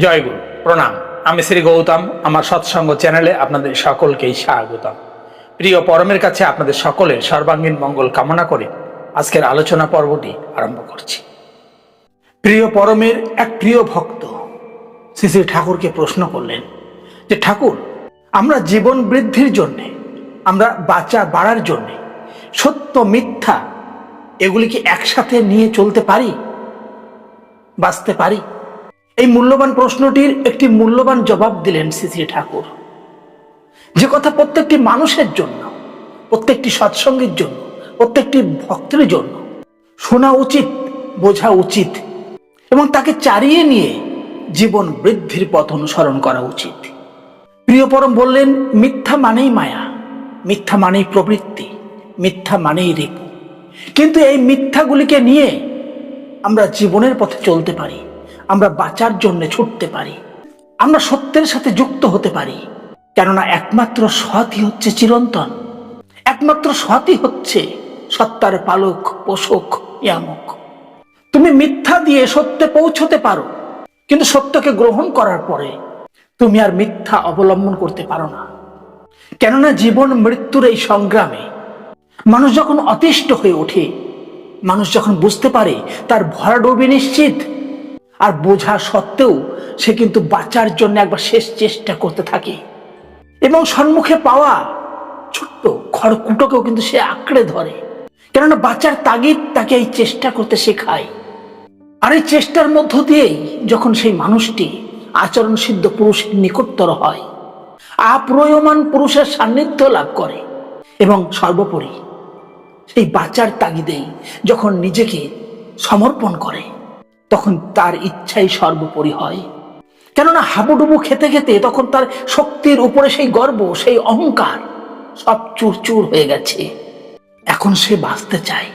জয়গুরু, প্রণাম। আমি শ্রী গৌতম, আমার সৎসঙ্গ চ্যানেলে আপনাদের সকলকেই স্বাগতম। প্রিয় পরমের কাছে আপনাদের সকলের সর্বাঙ্গীন মঙ্গল কামনা করে আজকের আলোচনা পর্বটি আরম্ভ করছি। প্রিয় পরমের এক প্রিয় ভক্ত শ্রী শ্রী ঠাকুরকে প্রশ্ন করলেন যে, ঠাকুর, আমরা জীবন বৃদ্ধির জন্যে, আমরা বাঁচা বাড়ার জন্যে সত্য, মিথ্যা এগুলিকে একসাথে নিয়ে চলতে পারি? বাঁচতে পারি? এই মূল্যবান প্রশ্নটির একটি মূল্যবান জবাব দিলেন শ্রী ঠাকুর। যে কথা প্রত্যেকটি মানুষের জন্য, প্রত্যেকটি সৎসঙ্গের জন্য, প্রত্যেকটি ভক্তের জন্য শোনা উচিত, বোঝা উচিত এবং তাকে চারিয়ে নিয়ে জীবন বৃদ্ধির পথ অনুসরণ করা উচিত। প্রিয় পরম বললেন, মিথ্যা মানেই মায়া, মিথ্যা মানেই প্রবৃত্তি, মিথ্যা মানেই রিপু। কিন্তু এই মিথ্যাগুলিকে নিয়ে আমরা জীবনের পথে চলতে পারি। আমরা বাঁচার জন্য ছুটতে পারি। আমরা সত্যের সাথে যুক্ত হতে পারি। কেননা একমাত্র সৎই হচ্ছে চিরন্তন। একমাত্র সৎই হচ্ছে সত্তার পালক, পোষক ইয়ামক তুমি মিথ্যা দিয়ে সত্যে পৌঁছতে পারো, কিন্তু সত্যকে গ্রহণ করার পরে তুমি আর মিথ্যা অবলম্বন করতে পারো না। কেননা জীবন মৃত্যুর এই সংগ্রামে মানুষ যখন অতিষ্ঠ হয়ে ওঠে, মানুষ যখন বুঝতে পারে তার ভরাডুবি নিশ্চিত আর বোঝা সত্ত্বেও সে কিন্তু বাঁচার জন্য একবার শেষ চেষ্টা করতে থাকে। এবং সম্মুখে পাওয়া ছোট্ট খড়কুটোকেও কিন্তু সে আঁকড়ে ধরে। কেননা বাঁচার তাগিদ তাকে এই চেষ্টা করতে শেখায়। আর এই চেষ্টার মধ্য দিয়েই যখন সেই মানুষটি আচরণ সিদ্ধ পুরুষের নিকটতর হয়, আপ্রয়মান পুরুষের সান্নিধ্য লাভ করে এবং সর্বোপরি সেই বাঁচার তাগিদেই যখন নিজেকে সমর্পণ করে। তখন তার ইচ্ছাই সর্বোপরি হয়। কেননা হাবুডুবু খেতে খেতে তখন তার শক্তির উপরে সেই গর্ব, সেই অহংকার সব চুরচুর হয়ে গেছে। এখন সে বাঁচতে চায়।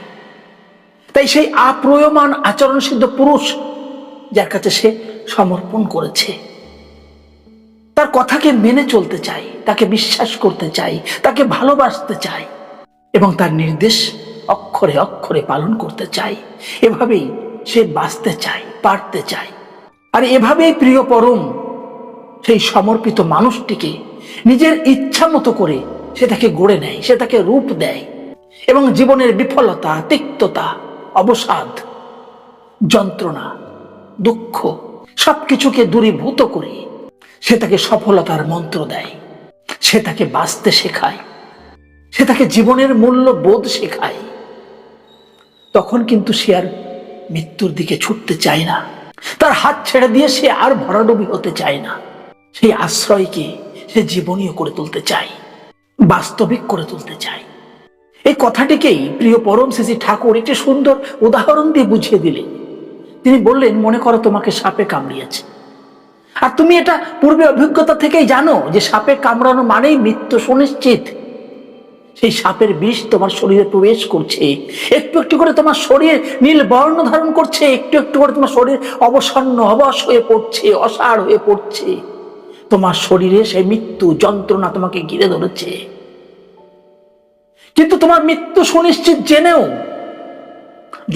তাই সেই আপ্রয়মান আচরণ সিদ্ধ পুরুষ যার কাছে সে সমর্পণ করেছে। তার কথাকে মেনে চলতে চাই তাকে বিশ্বাস করতে চাই তাকে ভালোবাসতে চাই এবং তার নির্দেশ অক্ষরে অক্ষরে পালন করতে চাই এভাবেই সে বাঁচতে চায়, পারতে চায়। আর এভাবেই প্রিয় পরম, সেই সমর্পিত মানুষটিকে নিজের ইচ্ছা মতো করে সে তাকে গড়ে নেয়, সে তাকে রূপ দেয় এবং জীবনের বিফলতা, তিক্ততা, অবসাদ, যন্ত্রণা, দুঃখ সবকিছুকে দূরীভূত করে সে তাকে সফলতার মন্ত্র দেয়। সে তাকে বাঁচতে শেখায়। সে তাকে জীবনের মূল্য বোধ শেখায়। তখন কিন্তু সে আর মৃত্যুর দিকে ছুটতে চায় না। তার হাত ছেড়ে দিয়ে সে আর ভরাডুবি হতে চায় না। সেই আশ্রয়কে সে জীবনীয় করে তুলতে চায়, বাস্তবিক করে তুলতে চায়। এই কথাটিকেই প্রিয় পরম শ্রী ঠাকুর একটি সুন্দর উদাহরণ দিয়ে বুঝিয়ে দিলেন। তিনি বললেন, মনে করো তোমাকে সাপে কামড়িয়েছে। আর তুমি এটা পূর্বে অভিজ্ঞতা থেকেই জানো যে সাপে কামড়ানো মানেই মৃত্যু সুনিশ্চিত। সেই সাপের বিষ তোমার শরীরে প্রবেশ করছে। একটু একটু করে তোমার শরীর নীল বর্ণ ধারণ করছে। একটু একটু করে তোমার শরীর অবসন্ন, অবশ হয়ে পড়ছে, অসাড় হয়ে পড়ছে। তোমার শরীরে সেই মৃত্যু যন্ত্রণা তোমাকে ঘিরে ধরেছে। কিন্তু তোমার মৃত্যু সুনিশ্চিত জেনেও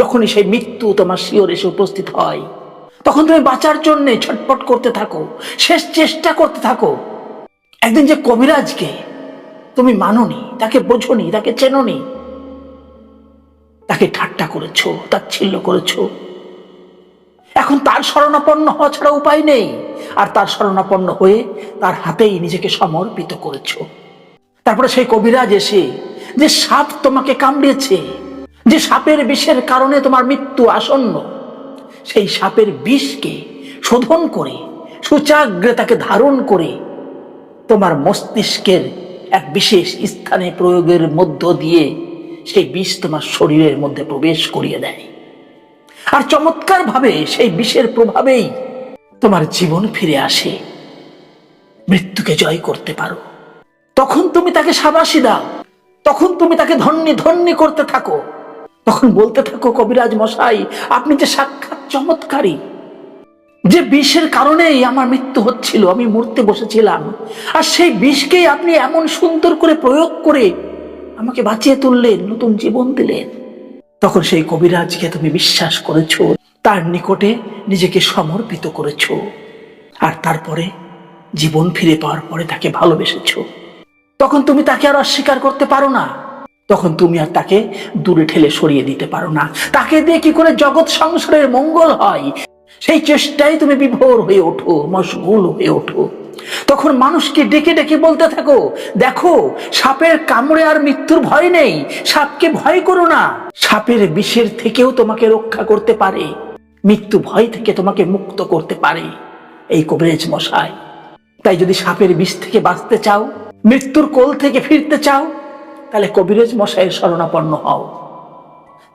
যখনই সেই মৃত্যু তোমার শিওর এসে উপস্থিত হয়, তখন তুমি বাঁচার জন্য ছটপট করতে থাকো, শেষ চেষ্টা করতে থাকো। একদিন যে কবিরাজকে তুমি মাননি, তাকে বোঝনি, তাকে চেননি। তাকে ঠাট্টা করেছ, তাচ্ছিল্য করেছ। এখন তার শরণাপন্ন হওয়া ছাড়া উপায় নেই। আর তার শরণাপন্ন হয়ে তার হাতেই নিজেকে সমর্পিত করেছ। তারপরে সেই কবিরাজ এসে, যে সাপ তোমাকে কামড়েছে, যে সাপের বিষের কারণে তোমার মৃত্যু আসন্ন, সেই সাপের বিষকে শোধন করে, সুচাগ্রে তাকে ধারণ করে, তোমার মস্তিষ্কের এক বিশেষ স্থানে প্রয়োগের মধ্য দিয়ে সেই বিষ তোমার শরীরের মধ্যে প্রবেশ করিয়ে দেয়। আর চমৎকার ভাবে সেই বিষের প্রভাবেই তোমার জীবন ফিরে আসে। মৃত্যুকে জয় করতে পারো। তখন তুমি তাকে সাবাসী দাও। তখন তুমি তাকে ধন্যে ধন্যে করতে থাকো। তখন বলতে থাকো, কবিরাজ মশাই, আপনি যে সাক্ষাৎ চমৎকারী। যে বিষের কারণেই আমার মৃত্যু হচ্ছিল, আমি মরতে বসেছিলাম। আর সেই বিষকেই আপনি এমন সুন্দর করে প্রয়োগ করে আমাকে বাঁচিয়ে তুললেন, নতুন জীবন দিলেন। তখন সেই কবিরাজকে তুমি বিশ্বাস করেছ, তার নিকটে নিজেকে সমর্পিত করেছ। আর তারপরে জীবন ফিরে পাওয়ার পরে তাকে ভালোবেসেছ। তখন তুমি তাকে আর অস্বীকার করতে পারো না। তখন তুমি আর তাকে দূরে ঠেলে সরিয়ে দিতে পারো না। তাকে দিয়ে কি করে জগৎ সংসারের মঙ্গল হয়? সেই চেষ্টায় তুমি বিভোর হয়ে ওঠো, মশগুল হয়ে ওঠো। তখন মানুষকে ডেকে ডেকে বলতে থাকো, দেখো, সাপের কামড়ে আর মৃত্যুর ভয় নেই, সাপকে ভয় করো না। সাপের বিষের থেকেও তোমাকে রক্ষা করতে পারে, মৃত্যু ভয় থেকে তোমাকে মুক্ত করতে পারে, এই কবিরেজ মশাই। তাই যদি সাপের বিষ থেকে বাঁচতে চাও, মৃত্যুর কোল থেকে ফিরতে চাও, তাহলে কবিরেজ মশাইয়ের শরণাপন্ন হও।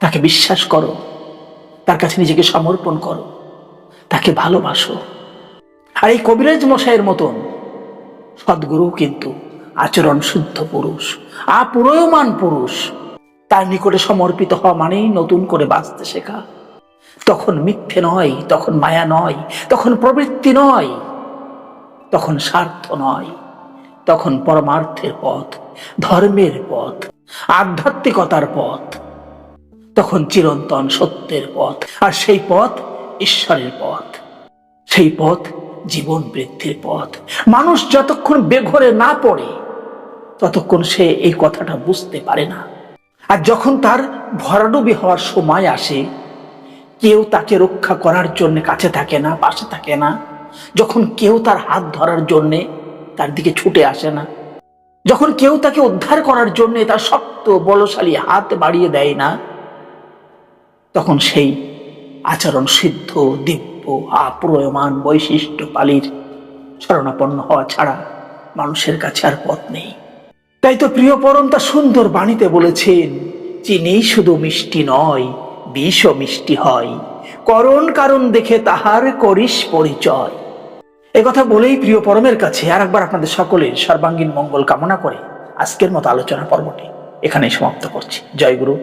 তাকে বিশ্বাস করো, তার কাছে নিজেকে সমর্পণ করো। তাকে ভালোবাসো। আর এই কবিরাজ মশাইয়ের মতন সদ্গুরু কিন্তু আচরণ শুদ্ধ পুরুষ আপুরয়মান পুরুষ। তার নিকটে সমর্পিত হওয়া মানেই নতুন করে বাঁচতে শেখা। তখন মিথ্যে নয়, তখন মায়া নয়, তখন প্রবৃত্তি নয়, তখন স্বার্থ নয়, তখন পরমার্থের পথ, ধর্মের পথ, আধ্যাত্মিকতার পথ, তখন চিরন্তন সত্যের পথ। আর সেই পথ ঈশ্বরের পথ। সেই পথ জীবন বৃদ্ধির পথ। মানুষ যতক্ষণ বেঘরে না পড়ে, ততক্ষণ সে এই কথাটা বুঝতে পারে না। আর যখন তার ভরাডুবি হওয়ার সময় আসে, কেউ তাকে রক্ষা করার জন্য কাছে থাকে না, পাশে থাকে না। যখন কেউ তার হাত ধরার জন্যে তার দিকে ছুটে আসে না। যখন কেউ তাকে উদ্ধার করার জন্য তার শক্ত, বলশালী হাত বাড়িয়ে দেয় না, তখন সেই আচরণ সিদ্ধ, দিব্য, আপ্রয়মান বৈশিষ্ট্য পালির শরণাপন্ন হওয়া ছাড়া মানুষের কাছে আর পথ নেই। তাই তো প্রিয় পরম তা সুন্দর বাণীতে বলেছেন, চিনি শুধু মিষ্টি নয় বিষও মিষ্টি হয়। করণ কারণ দেখে তাহার করিস পরিচয়। কথা বলেই প্রিয় পরমের কাছে আর একবার আপনাদের সকলের সর্বাঙ্গীন মঙ্গল কামনা করে আজকের মতো আলোচনা পর্বটি এখানেই সমাপ্ত করছি। জয় গুরু,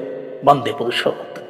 বন্দে পুরুষোত্তম।